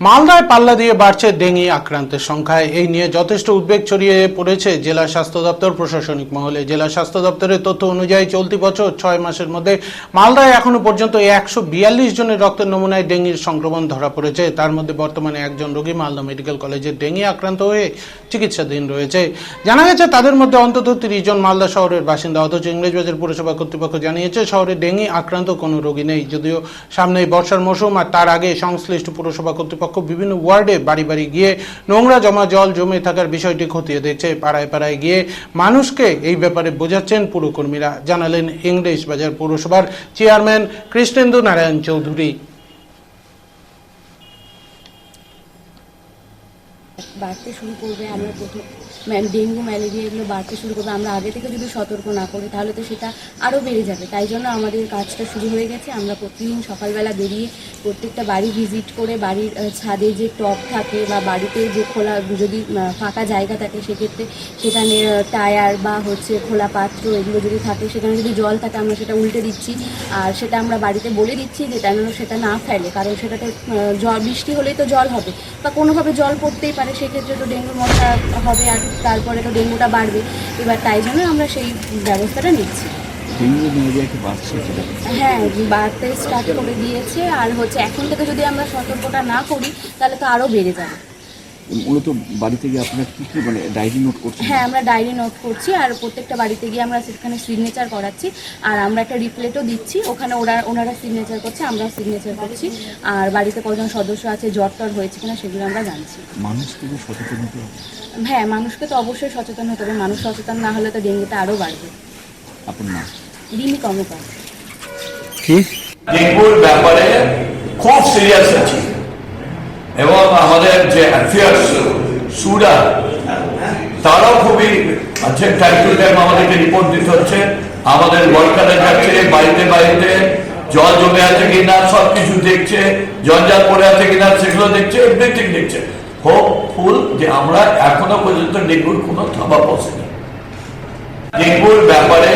মালদায় পাল্লা দিয়ে বাড়ছে ডেঙ্গি আক্রান্তের সংখ্যায় এই নিয়ে যথেষ্ট উদ্বেগ ছড়িয়ে পড়েছে জেলা স্বাস্থ্য দপ্তর প্রশাসনিক মহলে। জেলা স্বাস্থ্য দপ্তরের তথ্য অনুযায়ী চলতি বছর ছয় মাসের মধ্যে মালদায় এখনও পর্যন্ত একশো বিয়াল্লিশ জনের রক্তের নমুনায় ডেঙ্গির সংক্রমণ ধরা পড়েছে। তার মধ্যে বর্তমানে একজন রোগী মালদা মেডিকেল কলেজের ডেঙ্গি আক্রান্ত হয়ে চিকিৎসাধীন রয়েছে। জানা গেছে, তাদের মধ্যে অন্তত তিরিশ জন মালদা শহরের বাসিন্দা। অথচ ইংরেজবাজার পুরসভা কর্তৃপক্ষ জানিয়েছে, শহরে ডেঙ্গি আক্রান্ত কোনো রোগী নেই। যদিও সামনেই বর্ষার মৌসুম আর তার আগে সংশ্লিষ্ট পুরসভা কর্তৃপক্ষ বিভিন্ন ওয়ার্ডে বাড়ি বাড়ি গিয়ে নোংরা জমা জল জমে থাকার বিষয়টি খতিয়ে দেখছে। পাড়ায় পাড়ায় গিয়ে মানুষকে এই ব্যাপারে বোঝাচ্ছেন পুরকর্মীরা। জানালেন ইংরেজ বাজার পৌরসভার চেয়ারম্যান কৃষ্ণেন্দু নারায়ণ চৌধুরী। বাড়তে শুরু করবে আমরা প্রথম ডেঙ্গু, ম্যালেরিয়া এগুলো বাড়তে শুরু করবে। আমরা আগে থেকে যদি সতর্ক না করি, তাহলে তো সেটা আরও বেড়ে যাবে। তাই জন্য আমাদের কাজটা শুরু হয়ে গেছে। আমরা প্রতিদিন সকালবেলা বেরিয়ে প্রত্যেকটা বাড়ি ভিজিট করে বাড়ির ছাদে যে টব থাকে বা বাড়িতে যে খোলা, যদি ফাঁকা জায়গা থাকে, সেক্ষেত্রে সেখানে টায়ার বা হচ্ছে খোলা পাত্র এগুলো যদি থাকে, সেখানে যদি জল থাকে, আমরা সেটা উল্টে দিচ্ছি। আর সেটা আমরা বাড়িতে বলে দিচ্ছি যে, যেন সেটা না ফেলে। কারণ সেটাতে জল বৃষ্টি হলেই তো জল হবে। বা কোনোভাবে জল পড়তেই পারে, সেক্ষেত্রে তো ডেঙ্গুর মশা হবে আর তারপরে তো ডেঙ্গুটা বাড়বে। এবার তাই জন্য আমরা সেই ব্যবস্থাটা নিচ্ছি। হ্যাঁ বাড়তে স্টার্ট করে দিয়েছে। আর হচ্ছে এখন থেকে যদি আমরা সতর্কটা না করি তাহলে তো আরও বেড়ে যাবে। মূলত বাড়িতে গিয়ে আপনারা কি কি মানে ডায়েরি নোট করছেন? হ্যাঁ আমরা ডায়েরি নোট করছি আর প্রত্যেকটা বাড়িতে গিয়ে আমরা সেখানে সিগনেচার করাচ্ছি। আর আমরা একটা রিপ্লেটও দিচ্ছি। ওখানে ওরা ওনারা সিগনেচার করছে আমরা সিগনেচার করছি। আর বাড়িতে কজন সদস্য আছে জ্বর টর হয়েছে কিনা সেগুলো আমরা জানছি। মানুষকে যে সচেতন হতে হবে। হ্যাঁ মানুষকে তো অবশ্যই সচেতন হতে হবে। মানুষ সচেতন না হলে তো ডেঙ্গুটা আরও বাড়বে। আপনার নাম? রিমি কর্মকার কি? ডেঙ্গুর ব্যাপারে খুব সিরিয়াস আছি। এবং আমাদের যে সুরা, তারাও খুবই আছে আমাদেরকে রিপোর্ট দিতে হচ্ছে। আমাদের ওয়ার্কাররা যাচ্ছে বাড়িতে বাড়িতে জল জমে আছে কিনা সব কিছু দেখছে, জঞ্জাল পড়ে আছে কিনা, সেগুলো দেখছে এভরিথিং দেখছে। হোপফুল যে আমরা এখনও পর্যন্ত ডেঙ্গুর কোনো থাবা পৌঁছেনি ডেঙ্গুর ব্যাপারে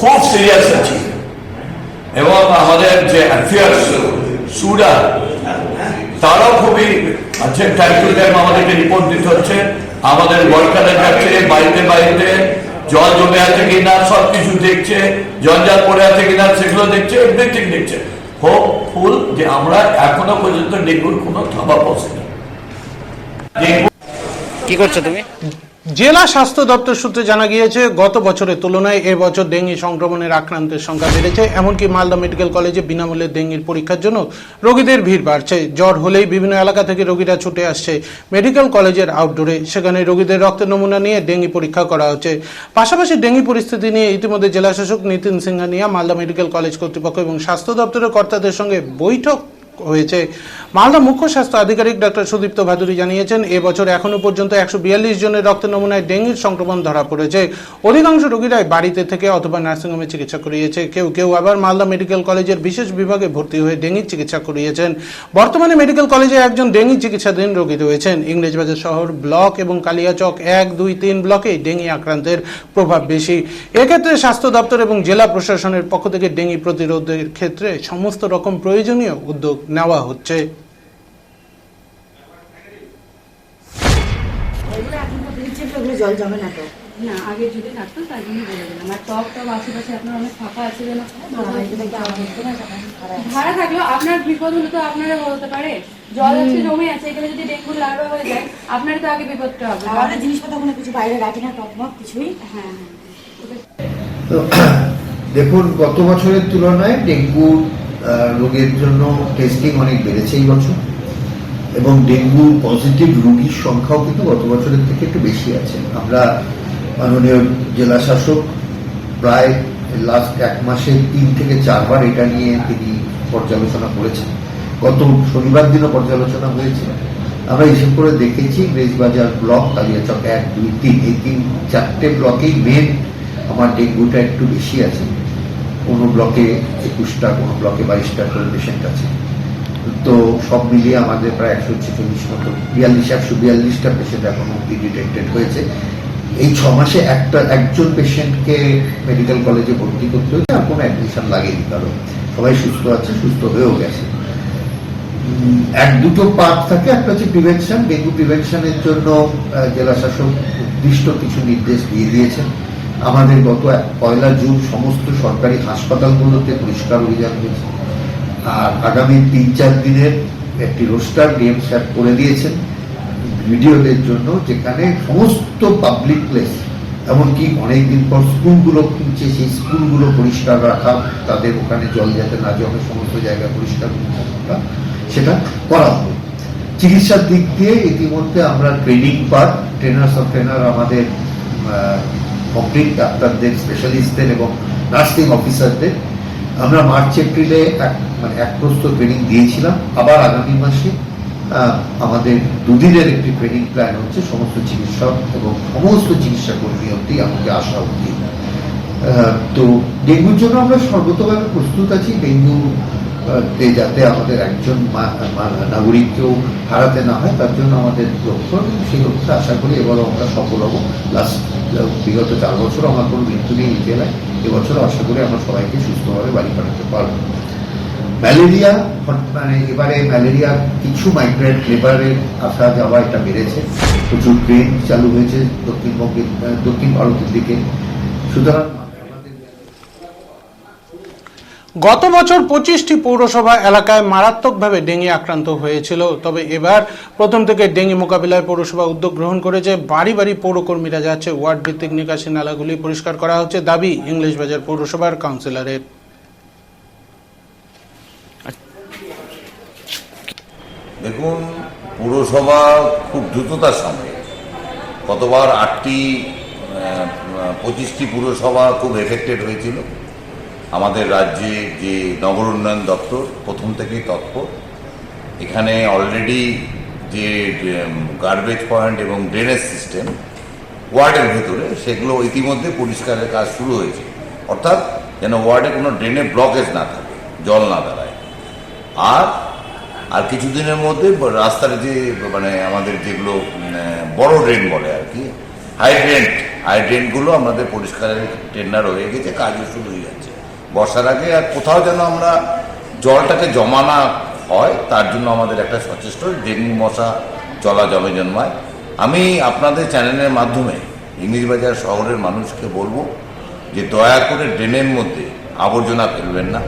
খুব সিরিয়াস আছি। এবং আমাদের যে অ্যাফেয়ার্স সুরা তারাও খুবই আছে টাইম টাইম আমাদেরকে রিপোর্ট দিতে হচ্ছে। আমাদের ওয়ার্কাররা যাচ্ছে বাড়িতে বাড়িতে জল জমে আছে কিনা সব কিছু দেখছে জঞ্জাল পড়ে আছে কিনা সেগুলো দেখছে এভরিথিং দেখছে। হোপফুল যে আমরা এখনও পর্যন্ত ডেঙ্গুর কোনো থাবা ডেঙ্গু কি করছ তুমি? জেলা স্বাস্থ্য দপ্তর সূত্রে জানা গিয়েছে, গত বছরের তুলনায় এবছর ডেঙ্গি সংক্রমণের আক্রান্তের সংখ্যা বেড়েছে। এমনকি মালদা মেডিকেল কলেজে বিনামূল্যে ডেঙ্গির পরীক্ষার জন্য রোগীদের ভিড় বাড়ছে। জ্বর হলেই বিভিন্ন এলাকা থেকে রোগীরা ছুটে আসছে মেডিকেল কলেজের আউটডোরে। সেখানে রোগীদের রক্তের নমুনা নিয়ে ডেঙ্গি পরীক্ষা করা হচ্ছে। পাশাপাশি ডেঙ্গি পরিস্থিতি নিয়ে ইতিমধ্যে জেলা শাসক নিতিন সিংহানিয়া মালদা মেডিকেল কলেজ কর্তৃপক্ষ এবং স্বাস্থ্য দপ্তরের কর্তাদের সঙ্গে বৈঠক হয়েছে। মালদা মুখ্য স্বাস্থ্য আধিকারিক ডক্টর সুদীপ্ত ভাদুরী জানিয়েছেন, এবছর এখনও পর্যন্ত একশো বিয়াল্লিশ জনের রক্তের নমুনায় ডেঙ্গির সংক্রমণ ধরা পড়েছে। অধিকাংশ রোগীরাই বাড়িতে থেকে অথবা নার্সিংহোমে চিকিৎসা করিয়েছে। কেউ কেউ আবার মালদা মেডিকেল কলেজের বিশেষ বিভাগে ভর্তি হয়ে ডেঙ্গির চিকিৎসা করিয়েছেন। বর্তমানে মেডিকেল কলেজে একজন ডেঙ্গি চিকিৎসাধীন রোগী রয়েছেন। ইংরেজবাজার শহর ব্লক এবং কালিয়াচক এক, দুই, তিন ব্লকে ডেঙ্গি আক্রান্তের প্রভাব বেশি। এক্ষেত্রে স্বাস্থ্য দপ্তর এবং জেলা প্রশাসনের পক্ষ থেকে ডেঙ্গি প্রতিরোধের ক্ষেত্রে সমস্ত রকম প্রয়োজনীয় উদ্যোগ নেওয়া হচ্ছে। জল জমে না তো? না আগে যদি থাকতো তার জন্য বলে দিলাম। আর টপ টপ আশেপাশে আপনার অনেক ফাঁকা আছে যেন। ভাড়া থাকলেও আপনার বিপদ হলে তো আপনারও হতে পারে। জল আছে জমে আছে এখানে যদি ডেঙ্গু লার্ভা হয়ে যায় আপনারই তো আগে বিপদটা হবে। আমাদের জিনিসপত্র কোনো কিছু বাইরে রাখি না টপ মপ কিছুই। হ্যাঁ তো দেখুন গত বছরের তুলনায় ডেঙ্গু আহ, রোগের জন্য টেস্টিং অনেক বেড়েছে এই বছর। এবং ডেঙ্গু পজিটিভ রোগীর সংখ্যাও কিন্তু গত বছরের থেকে একটু বেশি আছে। আমরা মাননীয় জেলা শাসক প্রায় লাস্ট এক মাসে তিন থেকে চারবার এটা নিয়ে তিনি পর্যালোচনা করেছেন। গত শনিবার দিনও পর্যালোচনা হয়েছে। আমরা হিসেব করে দেখেছি ব্রেজবাজার ব্লক, কালিয়াচক এক, দুই, তিন, এই তিন, চারটে ব্লকেই মেন আমার ডেঙ্গুটা একটু বেশি আছে। কোনো ব্লকে একুশটা, কোনো ব্লকে বাইশটা করে পেশেন্ট আছে। তো সব মিলিয়ে আমাদের প্রায় একশো ছেচল্লিশ মতো, বিয়াল্লিশ, একশো বিয়াল্লিশটা পেশেন্ট এখনও ডিটেক্টেড হয়েছে। এই ছ মাসে একটা, একজন পেশেন্টকে মেডিকেল কলেজে ভর্তি করতে হয়েছে আর কোনো অ্যাডমিশন লাগেনি কারণ সবাই সুস্থ আছে, সুস্থ হয়েও গেছে। এক দুটো পার্ট থাকে, একটা হচ্ছে প্রিভেনশন ডেঙ্গু প্রিভেনশনের জন্য জেলা শাসক নির্দিষ্ট কিছু নির্দেশ দিয়ে দিয়েছেন। আমাদের গত পয়লা জুন সমস্ত সরকারি হাসপাতালগুলোতে পরিষ্কার অভিযান হয়েছে। আর আগামী তিন চার দিনের একটি রোস্টার ডিএম স্যার করে দিয়েছেন ভিডিওদের জন্য, যেখানে সমস্ত পাবলিক প্লেস এমনকি অনেকদিন পর স্কুলগুলো খুলছে, সেই স্কুলগুলো পরিষ্কার রাখা, তাদের ওখানে জল যাতে না জমে, সমস্ত জায়গা পরিষ্কার সেটা করা হবে। চিকিৎসার দিক দিয়ে ইতিমধ্যে আমরা training per trainers of trainer আমাদের কমপ্লিট ডাক্তারদের স্পেশালিস্টদের এবং নার্সিং অফিসারদের আমরা মার্চ এপ্রিলে এক মানে এক প্রস্ত ট্রেনিং দিয়েছিলাম। আবার আগামী মাসে আমাদের দুদিনের একটি ট্রেনিং প্ল্যান হচ্ছে সমস্ত চিকিৎসক এবং সমস্ত চিকিৎসা কর্মী অব্দি আমাকে আসা অব্দি তো ডেঙ্গুর জন্য আমরা সর্বতভাবে প্রস্তুত আছি। ডেঙ্গু যাতে আমাদের একজন নাগরিককেও হারাতে না হয়, তার জন্য আমাদের লক্ষ্য, সেই লক্ষ্যে আশা করি এবারও আমরা সফল হব। লাস্ট বিগত চার বছর আমার কোনো মৃত্যু নেই জেলায়। এবছরও আশা করি আমরা সবাইকে সুস্থভাবে বাড়ি পাঠাতে পারব। ম্যালেরিয়া মানে এবারে ম্যালেরিয়া, কিছু মাইগ্রেন্ট লেবারের আসা যাওয়া এটা বেড়েছে। প্রচুর ট্রেন চালু হয়েছে দক্ষিণবঙ্গের দক্ষিণ ভারতের দিকে। সুতরাং গত বছর পঁচিশটি পৌরসভা এলাকায় মারাত্মকভাবে ডেঙ্গি আক্রান্ত হয়েছিল। তবে এবার প্রথম থেকে ডেঙ্গি মোকাবিলায় পৌরসভা উদ্যোগ গ্রহণ করেছে। বাড়ি বাড়ি পৌরকর্মীরা যাচ্ছে। ওয়ার্ড ভিত্তিক নিকাশি নালাগুলি পরিষ্কার করা হচ্ছে দাবি ইংলিশ বাজার পৌরসভার কাউন্সিলরের। দেখুন, পৌরসভা খুব দ্রুততার সঙ্গে। কতবার আটটি পঁচিশটি পুরসভা খুব এফেক্টেড হয়েছিল। আমাদের রাজ্যে যে নগর উন্নয়ন দপ্তর, প্রথম থেকেই তৎপর। এখানে অলরেডি যে গার্বেজ পয়েন্ট এবং ড্রেনেজ সিস্টেম ওয়ার্ডের ভেতরে, সেগুলো ইতিমধ্যে পরিষ্কারের কাজ শুরু হয়েছে। অর্থাৎ যেন ওয়ার্ডে কোনো ড্রেনে ব্লকেজ না থাকে, জল না দাঁড়ায় আর আর কিছুদিনের মধ্যে রাস্তার যে মানে আমাদের যেগুলো বড় ড্রেন বলে আর কি হাই ড্রেন হাই ড্রেনগুলো আমাদের পরিষ্কারের টেন্ডার হয়ে গেছে, কাজও শুরু হয়ে যাচ্ছে। বর্ষার আগে, আর কোথাও যেন আমরা জলটাকে জমা না হয়, তার জন্য আমাদের একটা সচেষ্ট ডেঙ্গু মশা চলা জমে জন্মায়। আমি আপনাদের চ্যানেলের মাধ্যমে ইংলিশ বাজার শহরের মানুষকে বলব যে দয়া করে ড্রেনের মধ্যে আবর্জনা ফেলবেন না,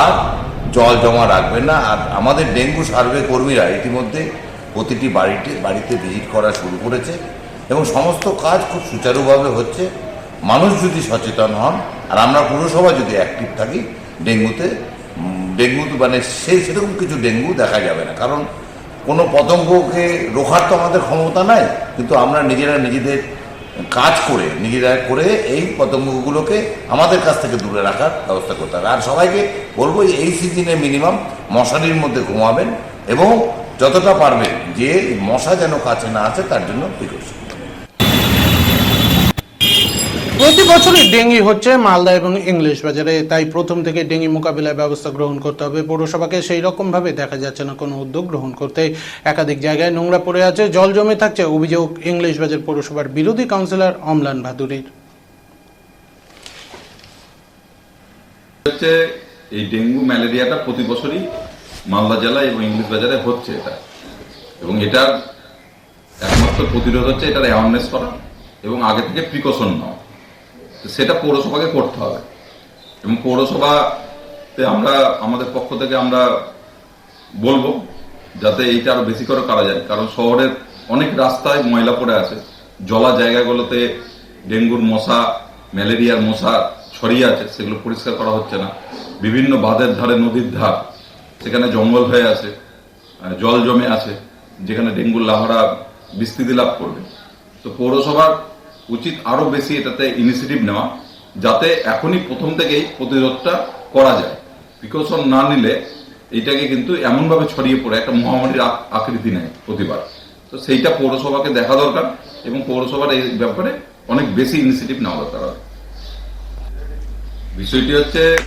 আর জল জমা রাখবেন না। আর আমাদের ডেঙ্গু সার্ভে কর্মীরা ইতিমধ্যে প্রতিটি বাড়িতে বাড়িতে ভিজিট করা শুরু করেছে এবং সমস্ত কাজ খুব সুচারুভাবে হচ্ছে। মানুষ যদি সচেতন হন, আর আমরা পুরসভা যদি অ্যাক্টিভ থাকি, ডেঙ্গুতে ডেঙ্গু মানে সেই সেরকম কিছু ডেঙ্গু দেখা যাবে না। কারণ কোনো পতঙ্গকে রোখার তো আমাদের ক্ষমতা নাই, কিন্তু আমরা নিজেরা নিজেদের কাজ করে, নিজেরা করে এই পতঙ্গগুলোকে আমাদের কাছ থেকে দূরে রাখার ব্যবস্থা করতে হবে। আর সবাইকে বলব, এই সিজনে মিনিমাম মশারির মধ্যে ঘুমাবেন এবং যতটা পারবেন যে মশা যেন কাছে না আছে তার জন্য প্রিকশন প্রতি বছরই ডেঙ্গি হচ্ছে মালদা এবং ইংলিশ বাজারে। তাই প্রথম থেকে ডেঙ্গি মোকাবিলায় ব্যবস্থা গ্রহণ করতে হবে। পৌরসভাকে সেই রকম ভাবে দেখা যাচ্ছে না কোনো উদ্যোগ গ্রহণ করতে। একাধিক জায়গায় নোংরা পড়ে আছে, জল জমে থাকছে। অভিযোগ ইংলিশ বাজার পৌরসভার বিরোধী কাউন্সিলর অমলান ভাদুরীর হচ্ছে এই ডেঙ্গু ম্যালেরিয়াটা প্রতি বছরই মালদা জেলায় এবং ইংলিশ বাজারে হচ্ছে এটা। এবং এটার একমাত্র প্রতিরোধ হচ্ছে এটার অ্যাওয়ারনেস করা এবং আগে থেকে প্রিকশন নেওয়া। সেটা পৌরসভাকে করতে হবে। এবং পৌরসভাতে আমরা, আমাদের পক্ষ থেকে আমরা বলব যাতে এইটা আরও বেশি করে করা যায়। কারণ শহরের অনেক রাস্তায় ময়লা পড়ে আছে। জলা জায়গাগুলোতে ডেঙ্গুর মশা, ম্যালেরিয়ার মশা ছড়িয়ে আছে, সেগুলো পরিষ্কার করা হচ্ছে না। বিভিন্ন বাঁধের ধারে, নদীর ধার, সেখানে জঙ্গল হয়ে আছে জল জমে আছে, যেখানে ডেঙ্গুর লাহারা বিস্তৃতি লাভ করবে। তো পৌরসভার উচিত আরও বেশি এটাতে ইনিশিয়েটিভ নেওয়া, যাতে এখনই প্রথম থেকেই প্রতিরোধটা করা যায়। প্রিকশন না নিলে এটাকে কিন্তু এমনভাবে ছড়িয়ে পড়ে, একটা মহামারীর আক- আকৃতি নেয় প্রতিবার। তো সেইটা পৌরসভাকে দেখা দরকার এবং পৌরসভার এই ব্যাপারে অনেক বেশি ইনিশিয়েটিভ নেওয়া দরকার। বিষয়টি হচ্ছে